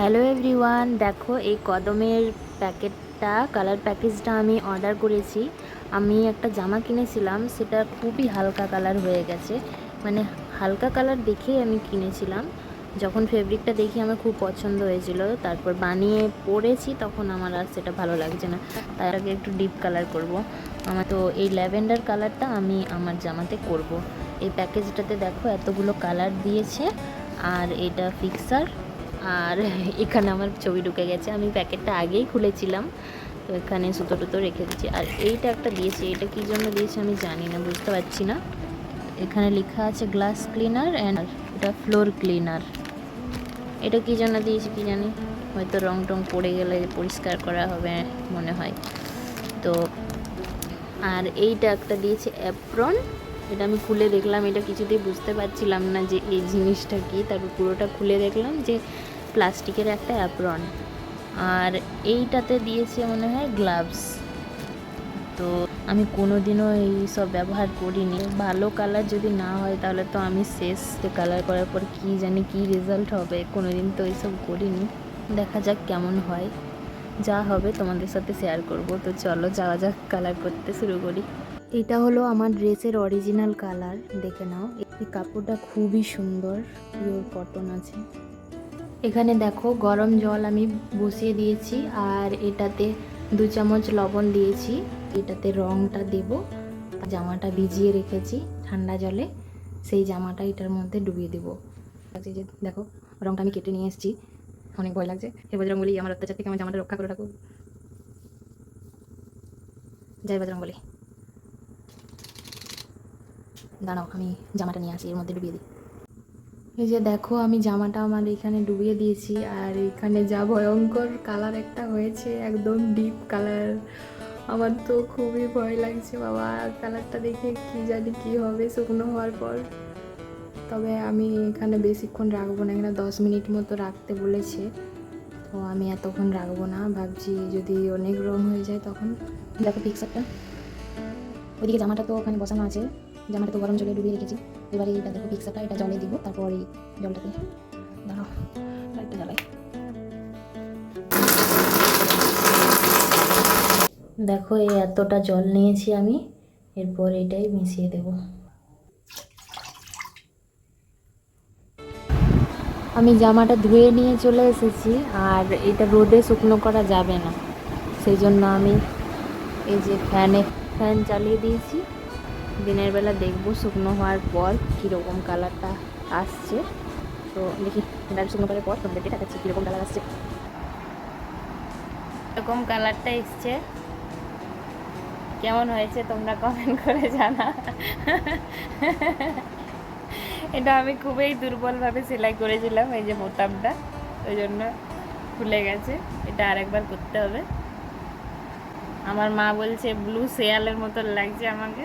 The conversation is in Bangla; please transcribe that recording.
হ্যালো এভরিওয়ান দেখো, এই কদমের প্যাকেটটা কালার প্যাকেজটা আমি অর্ডার করেছি। আমি একটা জামা কিনেছিলাম, সেটা খুবই হালকা কালার হয়ে গেছে। মানে হালকা কালার দেখেই আমি কিনেছিলাম। যখন ফেব্রিকটা দেখি, আমার খুব পছন্দ হয়েছিল। তারপর বানিয়ে পরেছি, তখন আমার আর সেটা ভালো লাগছে না। তার আগে একটু ডিপ কালার করব। আমার তো এই ল্যাভেন্ডার কালারটা আমি আমার জামাতে করব। এই প্যাকেজটাতে দেখো, এতগুলো কালার দিয়েছে। আর এটা ফিক্সার আর এখানে আমার ছবি ঢুকে গেছে। আমি প্যাকেটটা আগেই খুলেছিলাম, তো এখানে সুতো টুতো রেখে দিচ্ছি আর এইটা একটা দিয়েছে, এটা কী জন্য দিয়েছে আমি জানি না, বুঝতে পারছি না। এখানে লেখা আছে গ্লাস ক্লিনার অ্যান্ড এটা ফ্লোর ক্লিনার এটা কী জন্য দিয়েছে কি জানি? হয়তো রং টং পড়ে গেলে পরিষ্কার করা হবে মনে হয়। তো, আর এইটা একটা দিয়েছে অ্যাপ্রন এটা আমি খুলে দেখলাম, এটা কিছুতেই বুঝতে পারছিলাম না যে এই জিনিসটা কি। তারপর পুরোটা খুলে দেখলাম যে প্লাস্টিকের একটা অ্যাপ্রন আর এইটাতে দিয়েছে মনে হয় গ্লাভস তো আমি কোনো দিনও এই সব ব্যবহার করিনি। ভালো কালার যদি না হয় তাহলে তো আমি শেষ। কালার করার পর কী জানি কী রেজাল্ট হবে। কোনো দিন তো এইসব করিনি। দেখা যাক কেমন হয়। যা হবে তোমাদের সাথে শেয়ার করব। তো চলো যাওয়া যাক কালার করতে শুরু করি। এটা হলো আমার ড্রেসের অরিজিনাল কালার দেখে নাও। এই কাপড়টা খুবই সুন্দর পিওর কটন আছে। এখানে দেখো, গরম জল আমি বসিয়ে দিয়েছি, আর এটাতে দু চামচ লবণ দিয়েছি। এটাতে রংটা দেব, জামাটা ভিজিয়ে রেখেছি ঠান্ডা জলে, সেই জামাটা এটার মধ্যে ডুবিয়ে দেবো। এই যে দেখো, রংটা আমি কেটে নিয়ে এসেছি। অনেক ভয় লাগছে। হে বলি, আমার অত্যাচার থেকে আমার জামাটা রক্ষা করে রাখো জয় বলি। দাঁড়াও, আমি জামাটা নিয়ে আসি, এর মধ্যে ডুবিয়ে দিই। এই যে দেখো, আমি জামাটা আমার এখানে ডুবিয়ে দিয়েছি, আর এখানে যা ভয়ঙ্কর কালার একটা হয়েছে, একদম ডিপ কালার। আমার তো খুবই ভয় লাগছে, বাবা, কালারটা দেখে কি জানি কি হবে, শুকনো হওয়ার পর। তবে আমি এখানে বেশিক্ষণ রাখব না, এখানে দশ মিনিট মতো রাখতে বলেছে। তো আমি এতক্ষণ রাখব না, ভাবছি যদি অনেক রং হয়ে যায় তখন। দেখো পিকচারটা ওইদিকে জামাটা তো ওখানে বসানো আছে। জামাটা তো গরম জলে ডুবিয়ে রেখেছি। এবারে এটা দেখো পিক্সারটা এটা জলে দিব তারপর এই জলটাতে দাঁড়াও লাইটটা জ্বালাই। দেখো এই এতটা জল নিয়েছি আমি এরপর এটাই মিশিয়ে দেব। আমি জামাটা ধুয়ে নিয়ে চলে এসেছি আর এটা রোদে শুকনো করা যাবে না। সেই জন্য আমি এই যে ফ্যানে ফ্যান চালিয়ে দিয়েছি। দিনের বেলা দেখব শুকনো হওয়ার পর কীরকম কালারটা আসছে। তো দেখি ডাল শুকনো করার পর তোমাদেরকে দেখাচ্ছি কীরকম কালার আসছে। এরকম কালারটা এসছে। কেমন হয়েছে তোমরা কমেন্ট করে জানা। এটা আমি খুবই দুর্বলভাবে সেলাই করেছিলাম, এই যে বোতামটা, ওই জন্য খুলে গেছে। এটা আরেকবার করতে হবে। আমার মা বলছে ব্লু শেয়ালের মতো লাগছে আমাকে।